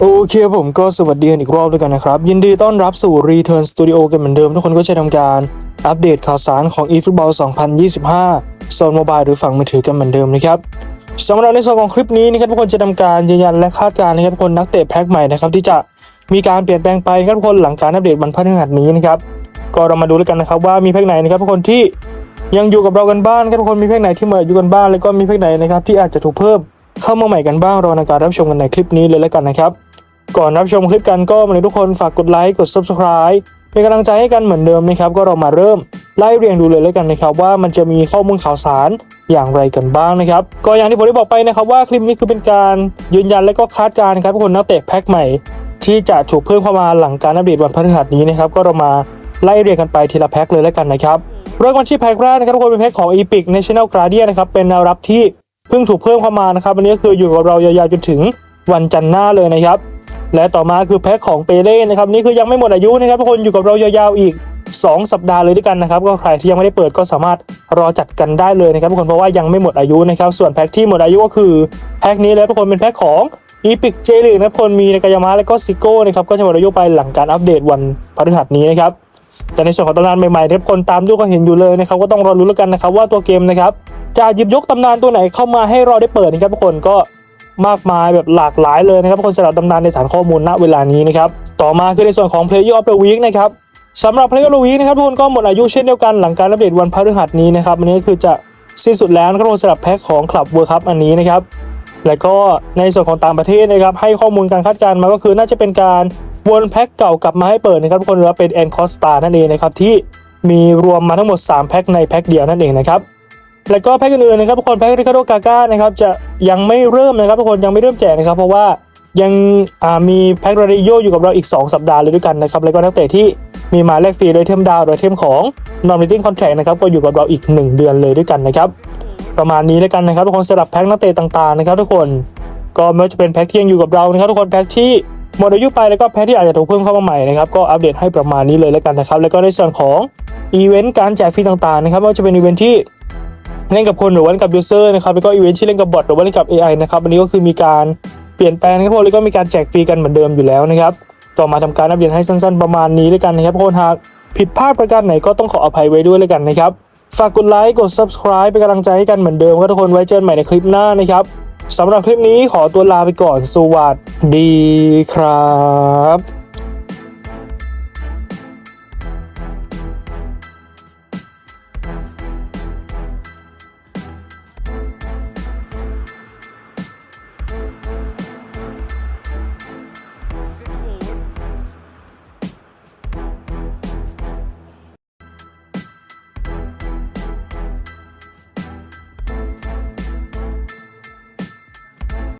โอเคผมก็สวัสดีอีกรอบด้วยกันนะครับ ยินดีต้อนรับสู่ Return Studio กันเหมือนเดิม ทุกคนก็จะทำการอัปเดตข่าวสารของ eFootball 2025 โซนโมบายหรือฝั่งมือถือกันเหมือนเดิมนะครับสำหรับในส่วนของคลิปนี้นะครับทุกคนจะทำการยืนยันและคาดการณ์นะครับทุกคนนักเตะแพ็คใหม่นะครับที่จะมีการเปลี่ยนแปลงไปครับทุกคนหลังการอัปเดตวันพฤหัสนี้นะครับก็เรามาดูแล้วกันนะครับว่ามีแพ็คไหนนะครับทุกคนที่ยังอยู่กับเรากันบ้างครับทุกคนมีแพ็คไหนที่มดอายุกันบ้างแล้วก็มีแพ็คไหนนะครับที่อาจจะถูกเพิ่มเข้ามาใหม่กันบ้างรอในการรับชมกันในคลิปนี้เลยแล้วกันนะครับ ก่อนรับชมคลิปกันก็มาเลยทุกคนฝากกดไลค์กด subscribe เป็นกำลังใจให้กันเหมือนเดิมนะครับ ก็เรามาเริ่มไล่เรียงดูเลยแล้วกันนะครับ ว่ามันจะมีข้อมูลข่าวสารอย่างไรกันบ้างนะครับ ก็อย่างที่ผมได้บอกไปนะครับว่าคลิปนี้คือเป็นการยืนยันและก็คาดการณ์ครับทุกคนนักเตะแพ็คใหม่ ที่จะถูกเพิ่มเข้ามาหลังการอัปเดตวันพฤหัสนี้นะครับก็เรามาไล่เรียงกันไปทีละแพ็คเลยแล้วกันนะครับเริ่มกันที่แพ็คแรกนะครับทุกคนเป็นแพ็คของ Epic National Guardian นะครับเป็นแนวรับที่เพิ่งถูกเพิ่มเข้ามานะครับอันนี้ก็คืออยู่กับเรายาวๆจนถึงวันจันทร์หน้าเลยนะครับ และต่อมาคือแพ็คของเปเล่นะครับนี่คือยังไม่หมดอายุนะครับทุกคนอยู่กับเรายาวๆอีก 2 สัปดาห์เลยด้วยกันนะครับก็ใครที่ยังไม่ได้เปิดก็สามารถรอจัดกันได้เลยนะครับทุกคนเพราะว่ายังไม่หมดอายุนะครับส่วนแพ็คที่หมดอายุก็คือแพ็คนี้แล้วทุกคนเป็นแพ็คของอีพิกเจลิกนะครับทุกคนมีนากายามะและก็ซิโก้นะครับก็จะหมดอายุไปหลังการอัปเดตวันพฤหัสนี้นะครับแต่ในส่วนของตำนานใหม่ๆทุกคนตามดูก็เห็นอยู่เลยนะครับก็ต้องรอรู้แล้วกันนะครับว่าตัวเกมนะครับจะหยิบยกตำนานตัวไหนเข้ามาให้เราได้เปิดนะครับทุกคนก็ มากมายแบบหลากหลายเลยนะครับคนสำหรับตำนานในฐานข้อมูลณเวลานี้นะครับต่อมาคือในส่วนของ Player of the Week นะครับสำหรับ Player of the Week นะครับทุกคนก็หมดอายุเช่นเดียวกันหลังการอัปเดตวันพฤหัสนี้นะครับอันนี้ก็คือจะสิ้นสุดแล้วนะครับคนสำหรับแพ็คของ Club World Cup อันนี้นะครับและก็ในส่วนของต่างประเทศนะครับให้ข้อมูลการคาดการณ์มาก็คือน่าจะเป็นการวนแพ็คเก่ากลับมาให้เปิดนะครับทุกคนหรือว่าเป็น e n c o s t a นั่นเองนะครับที่มีรวมมาทั้งหมด 3 แพ็คในแพ็คเดียวนั่นเองนะครับ แล้วก็แพ็คอื่นๆนะครับทุกคนแพ็คริคาโดกาก้านะครับจะยังไม่เริ่มนะครับทุกคนยังไม่เริ่มแจกนะครับ เพราะว่ายังมีแพ็คราดิโยอยู่กับเราอีก 2 สัปดาห์เลยด้วยกันนะครับ แล้วก็นักเตะที่มีมาแลกฟรีโดยเทมดาวโดยเทมของ non rating contract นะครับก็อยู่กับเราอีก 1 เดือนเลยด้วยกันนะครับ ประมาณนี้แล้วกันนะครับทุกคนสำหรับแพ็คนักเตะต่างๆนะครับทุกคนก็ไม่ว่าจะเป็นแพ็คที่ยังอยู่กับเรานะครับทุกคนแพ็คที่หมดอายุไปแล้วก็แพ็คที่อาจจะถูกเพิ่มเข้ามาใหม่นะครับก็อัปเดตให้ประมาณนี้เลยแล้วกันนะครับ แล้วก็ในส่วนของอีเวนต์การแจกฟรีต่างๆนะครับไม่ว่าจะเป็นอีเวนต์ที่ เล่นกับคนหรือว่าเล่นกับยูเซอร์นะครับแล้วก็อีเวนต์ที่เล่นกับบอทหรือว่าเล่นกับ AI นะครับอันนี้ก็คือมีการเปลี่ยนแปลงนะครับพวกแล้วก็มีการแจกฟรีกันเหมือนเดิมอยู่แล้วนะครับต่อมาทำการอัปเดตให้สั้นๆประมาณนี้ด้วยกันนะครับคนหากผิดพลาดประการไหนก็ต้องขออภัยไว้ด้วยเลยกันนะครับฝากกดไลค์กด subscribe เป็นกำลังใจให้กันเหมือนเดิมครับทุกคนไว้เจอกันใหม่ในคลิปหน้านะครับสำหรับคลิปนี้ขอตัวลาไปก่อนสวัสดีครับ